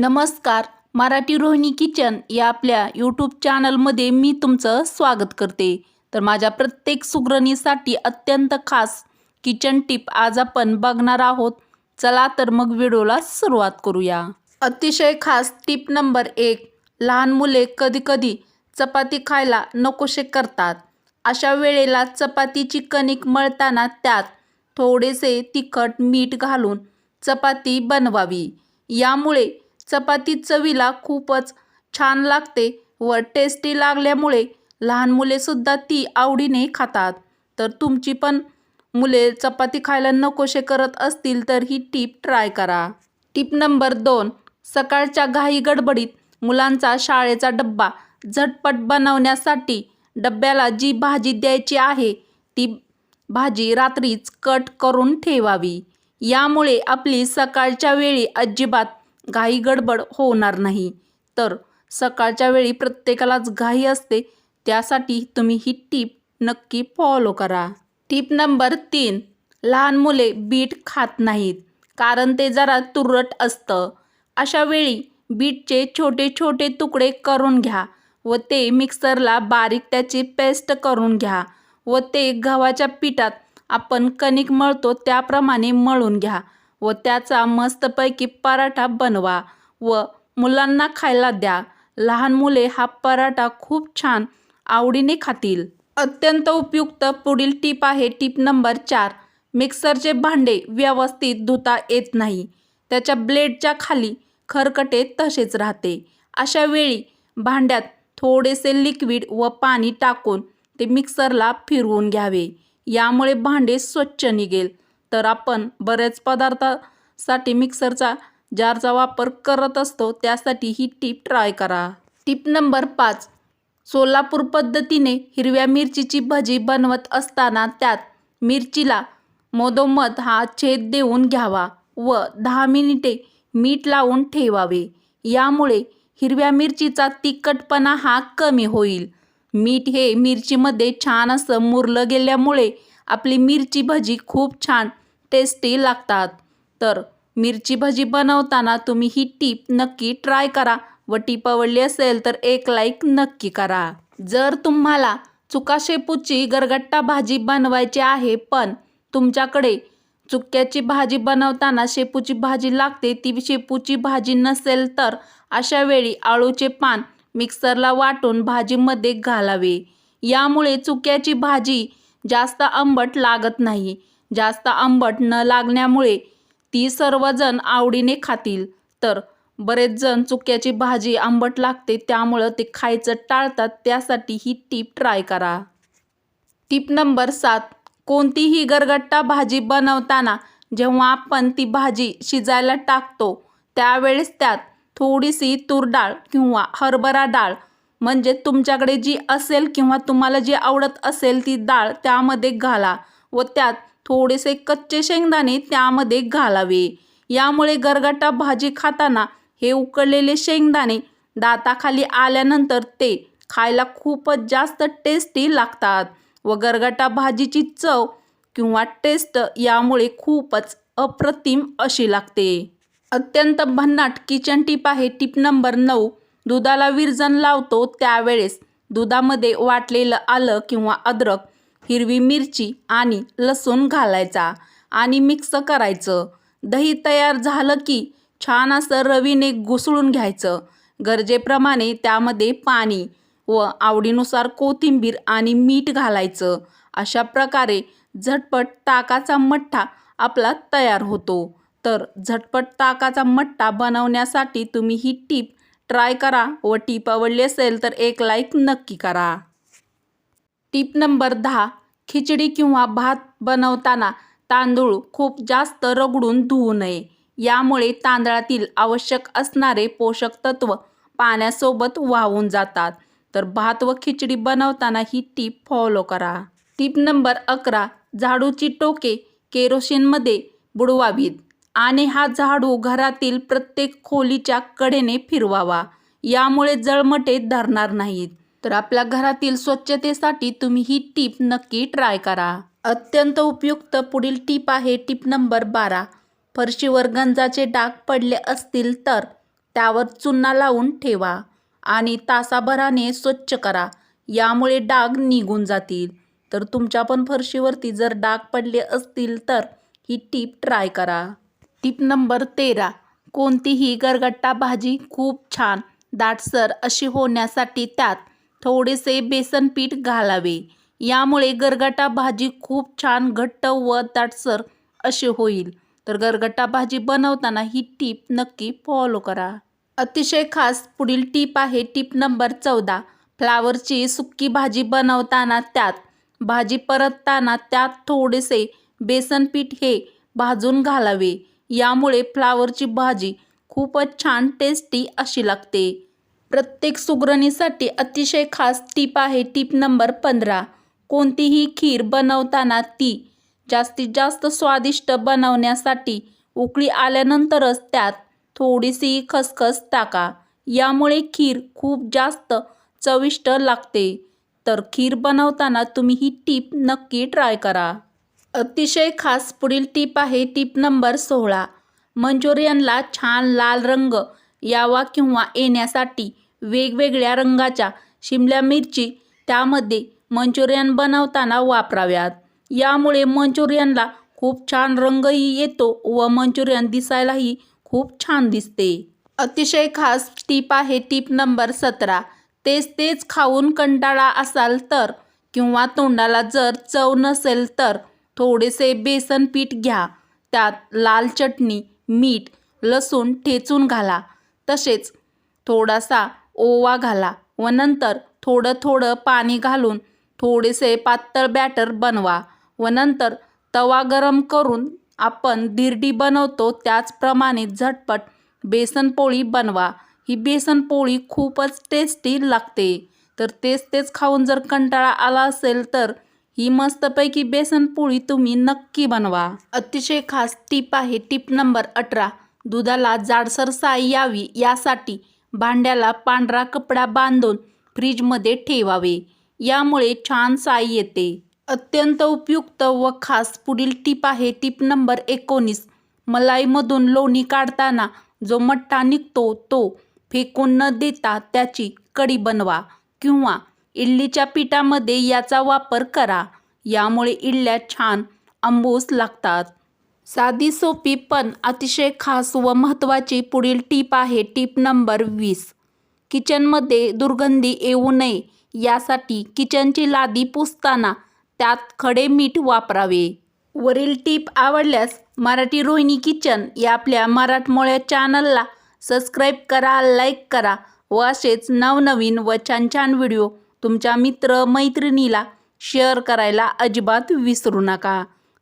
नमस्कार मराठी रोहिणी किचन या आपल्या यूट्यूब चॅनलमध्ये मी तुमचं स्वागत करते. तर माझ्या प्रत्येक सुगरणीसाठी अत्यंत खास किचन टिप आज आपण बघणार आहोत. चला तर मग व्हिडिओला सुरुवात करूया. अतिशय खास टिप नंबर एक लहान मुले कधीकधी चपाती खायला नकोशे करतात. अशा वेळेला चपातीची कणिक मळताना त्यात थोडेसे तिखट मीठ घालून चपाती बनवावी. यामुळे चपाती चवीला खूपच छान लागते व टेस्टी लागल्यामुळे लहान मुलेसुद्धा ती आवडीने खातात. तर तुमची पण मुले चपाती खायला नकोशे करत असतील तर ही टीप ट्राय करा. टीप नंबर दोन सकाळच्या घाई गडबडीत मुलांचा शाळेचा डब्बा झटपट बनवण्यासाठी डब्याला जी भाजी द्यायची आहे ती भाजी रात्रीच कट करून ठेवावी. यामुळे आपली सकाळच्या वेळी अजिबात घाई गडबड होणार नाही. तर सकाळच्या वेळी प्रत्येकालाच घाई असते त्यासाठी तुम्ही ही टीप नक्की फॉलो करा. टीप नंबर तीन लहान मुले बीट खात नाहीत कारण ते जरा तुरट असतं. अशा वेळी बीटचे छोटे छोटे तुकडे करून घ्या व ते मिक्सरला बारीक त्याची पेस्ट करून घ्या व ते गव्हाच्या पिठात आपण कणिक मळतो त्याप्रमाणे मळून घ्या. व त्याचा मस्तपैकी पराठा बनवा व मुलांना खायला द्या. लहान मुले हा पराठा खूप छान आवडीने खातील. अत्यंत उपयुक्त पुढील टीप आहे टीप नंबर चार. मिक्सरचे भांडे व्यवस्थित धुता येत नाही. त्याच्या ब्लेडच्या खाली खरकटे तसेच राहते. अशा वेळी भांड्यात थोडेसे लिक्विड व पाणी टाकून ते मिक्सरला फिरवून घ्यावे. यामुळे भांडे स्वच्छ निघेल. तर आपण बरेच पदार्थासाठी मिक्सरचा जारचा वापर करत असतो त्यासाठी ही टीप ट्राय करा. टीप नंबर पाच सोलापूर पद्धतीने हिरव्या मिरचीची भजी बनवत असताना त्यात मिरचीला मधोमध हा छेद देऊन घ्यावा व दहा मिनिटे मीठ लावून ठेवावे. यामुळे हिरव्या मिरचीचा तिखटपणा हा कमी होईल. मीठ हे मिरचीमध्ये छान असं मुरलं गेल्यामुळे आपली मिरची भजी खूप छान टेस्टी लागतात. तर मिरची भजी बनवताना तुम्ही ही टीप नक्की ट्राय करा. व टीप आवडली असेल तर एक लाईक नक्की करा. जर तुम्हाला चुका शेपूची गरगट्टा भाजी बनवायची आहे पण तुमच्याकडे चुक्याची भाजी बनवताना शेपूची भाजी लागते ती शेपूची भाजी नसेल तर अशा वेळी आळूचे पान मिक्सरला वाटून भाजीमध्ये घालावे. यामुळे चुक्याची भाजी जास्त आंबट लागत नाही. जास्त आंबट न लागण्यामुळे ती सर्वजण आवडीने खातील. तर बरेच जण चुक्याची भाजी आंबट लागते त्यामुळं ते खायचं टाळतात त्यासाठी ही टीप ट्राय करा. टीप नंबर सात कोणतीही गरगट्टा भाजी बनवताना जेव्हा आपण ती भाजी शिजायला टाकतो त्यावेळेस त्यात थोडीशी तूर डाळ किंवा हरभरा डाळ म्हणजे तुमच्याकडे जी असेल किंवा तुम्हाला जी आवडत असेल ती डाळ त्यामध्ये घाला व त्यात थोडेसे कच्चे शेंगदाणे त्यामध्ये घालावे. यामुळे गरगटा भाजी खाताना हे उकळलेले शेंगदाणे दाताखाली आल्यानंतर ते खायला खूपच जास्त टेस्टी लागतात व गरगटा भाजीची चव किंवा टेस्ट यामुळे खूपच अप्रतिम अशी लागते. अत्यंत भन्नाट किचन टिप आहे. टिप नंबर नऊ दुधाला विरजन लावतो. त्यावेळेस दुधामध्ये वाटलेलं आलं किंवा अद्रक हिरवी मिरची आणि लसूण घालायचा आणि मिक्स करायचं. दही तयार झालं की छान असं रवीने घुसळून घ्यायचं. गरजेप्रमाणे त्यामध्ये पाणी व आवडीनुसार कोथिंबीर आणि मीठ घालायचं. अशा प्रकारे झटपट ताकाचा मठ्ठा आपला तयार होतो. तर झटपट ताकाचा मठ्ठा बनवण्यासाठी तुम्ही ही टीप ट्राय करा व टीप आवडली असेल तर एक लाईक नक्की करा. टीप नंबर दहा. खिचडी किंवा भात बनवताना तांदूळ खूप जास्त रगडून धुवू नये. यामुळे तांदळातील आवश्यक असणारे पोषक तत्व पाण्यासोबत वाहून जातात. तर भात व खिचडी बनवताना ही टीप फॉलो करा. टीप नंबर अकरा झाडूची टोके केरोसिनमध्ये बुडवावीत आणि हा झाडू घरातील प्रत्येक खोलीच्या कडेने फिरवावा. यामुळे जळमटे धरणार नाहीत. तर आपल्या घरातील स्वच्छतेसाठी तुम्ही ही टीप नक्की ट्राय करा. अत्यंत उपयुक्त पुढील टीप आहे टीप नंबर बारा. फरशीवर गंजाचे डाग पडले असतील तर त्यावर चुन्ना लावून ठेवा आणि तासाभराने स्वच्छ करा. यामुळे डाग निघून जातील. तर तुमच्या पण फरशीवरती जर डाग पडले असतील तर ही टीप ट्राय करा. टीप नंबर तेरा. कोणतीही गरगट्टा भाजी खूप छान. दाटसर अशी होण्यासाठी त्यात थोडेसे बेसन पीठ घालावे. यामुळे गरगटा भाजी खूप छान घट्ट व ताटसर अशी होईल. तर गरगटा भाजी बनवताना ही टीप नक्की फॉलो करा. अतिशय खास पुढील टीप आहे टीप नंबर चौदा. फ्लावरची सुक्की भाजी बनवताना त्यात भाजी परतताना त्यात थोडेसे बेसन पीठ हे भाजून घालावे. यामुळे फ्लावरची भाजी खूपच छान टेस्टी अशी लागते. प्रत्येक सुगरणीसाठी अतिशय खास टीप आहे टीप नंबर पंधरा. कोणतीही खीर बनवताना ती जास्तीत जास्त स्वादिष्ट बनवण्यासाठी उकळी आल्यानंतरच त्यात थोडीशी खसखस टाका. यामुळे खीर खूप जास्त चविष्ट लागते. तर खीर बनवताना तुम्ही ही टीप नक्की ट्राय करा. अतिशय खास पुढील टीप आहे टीप नंबर सोळा. मंचुरियनला छान लाल रंग यावा किंवा येण्यासाठी वेगवेगळ्या रंगाच्या शिमला मिरची त्यामध्ये मंचुरियन बनवताना वापराव्यात. यामुळे मंचुरियनला खूप छान रंगही येतो व मंचुरियन दिसायलाही खूप छान दिसते. अतिशय खास टीप आहे टीप नंबर सतरा. तेच तेच खाऊन कंटाळा असाल तर किंवा तोंडाला जर चव नसेल तर थोडेसे बेसन पीठ घ्या. त्यात लाल चटणी मीठ लसूण ठेचून घाला. तसेच थोडासा ओवा घाला व नंतर थोडं थोडं पाणी घालून थोडेसे पातळ बॅटर बनवा व नंतर तवा गरम करून आपण दिरडी बनवतो त्याचप्रमाणे झटपट बेसन पोळी बनवा. ही बेसन पोळी खूपच टेस्टी लागते. तर तेच तेच खाऊन जर कंटाळा आला असेल तर ही मस्तपैकी बेसन पोळी तुम्ही नक्की बनवा. अतिशय खास टीप आहे. टीप नंबर अठरा. दुधाला जाडसर साई यावी यासाठी भांड्याला पांढरा कपडा बांधून फ्रीजमध्ये ठेवावे. यामुळे छान साई येते. अत्यंत उपयुक्त व खास पुढील टीप आहे टीप नंबर एकोणीस. मलाईमधून लोणी काढताना जो मठ्ठा निघतो तो फेकून न देता त्याची कढी बनवा किंवा इडलीच्या पिठामध्ये याचा वापर करा. यामुळे इडल्या छान आंबूस लागतात. साधी सोपी पण अतिशय खास व महत्त्वाची पुढील टीप आहे. टीप नंबर वीस. किचनमध्ये दुर्गंधी येऊ नये. यासाठी किचनची लादी पुसताना त्यात खडे मीठ वापरावे. वरील टीप आवडल्यास मराठी रोहिणी किचन या आपल्या मराठमोळ्या चॅनलला सबस्क्राईब करा लाईक करा व असेच नवनवीन व छान छान व्हिडिओ तुमच्या मित्र मैत्रिणीला शेअर करायला अजिबात विसरू नका.